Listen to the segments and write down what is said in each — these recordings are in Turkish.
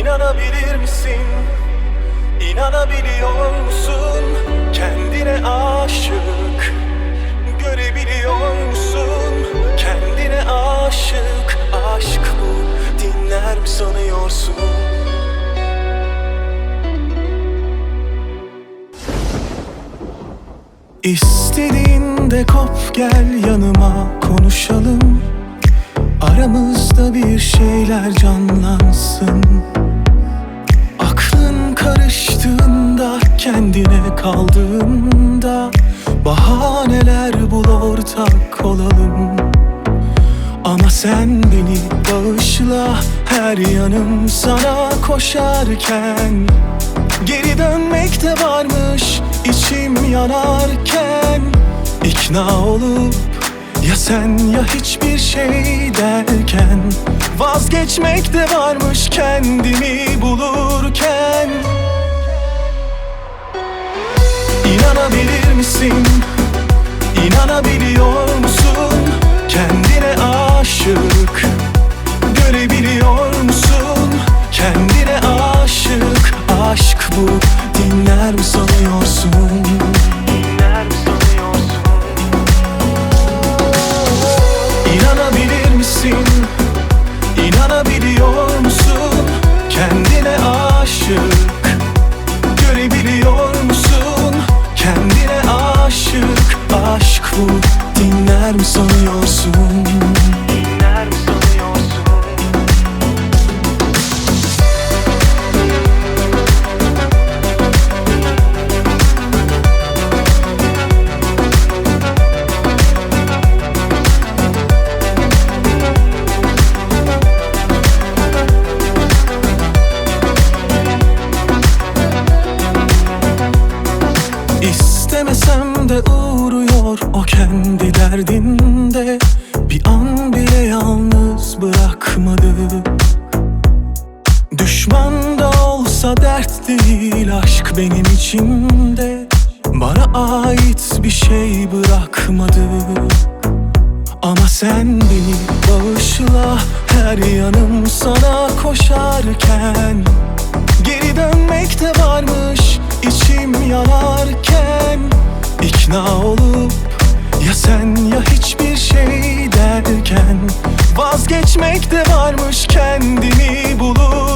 İnanabilir misin? İnanabiliyor musun? Kendine aşık Görebiliyor musun? Kendine aşık Aşk bu dinler mi sanıyorsun? İstediğinde kop gel yanıma konuşalım Aramızda bir şeyler canlansın. Aklın karıştığında kendine kaldığında Bahaneler bul ortak olalım. Ama sen beni bağışla her yanım sana koşarken. Geri dönmek de varmış içim yanarken. İkna olup sen ya hiçbir şey derken Vazgeçmek de varmış kendimi bulurken İnanabilir misin? Dinler mi sanıyorsun? Sana koşarken Geri dönmek de varmış içim yanarken. İkna olup ya sen ya hiçbir şey derken Vazgeçmek de varmış kendimi bulurken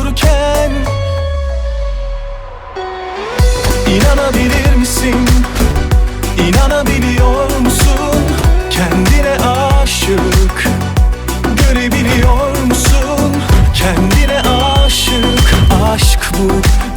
good.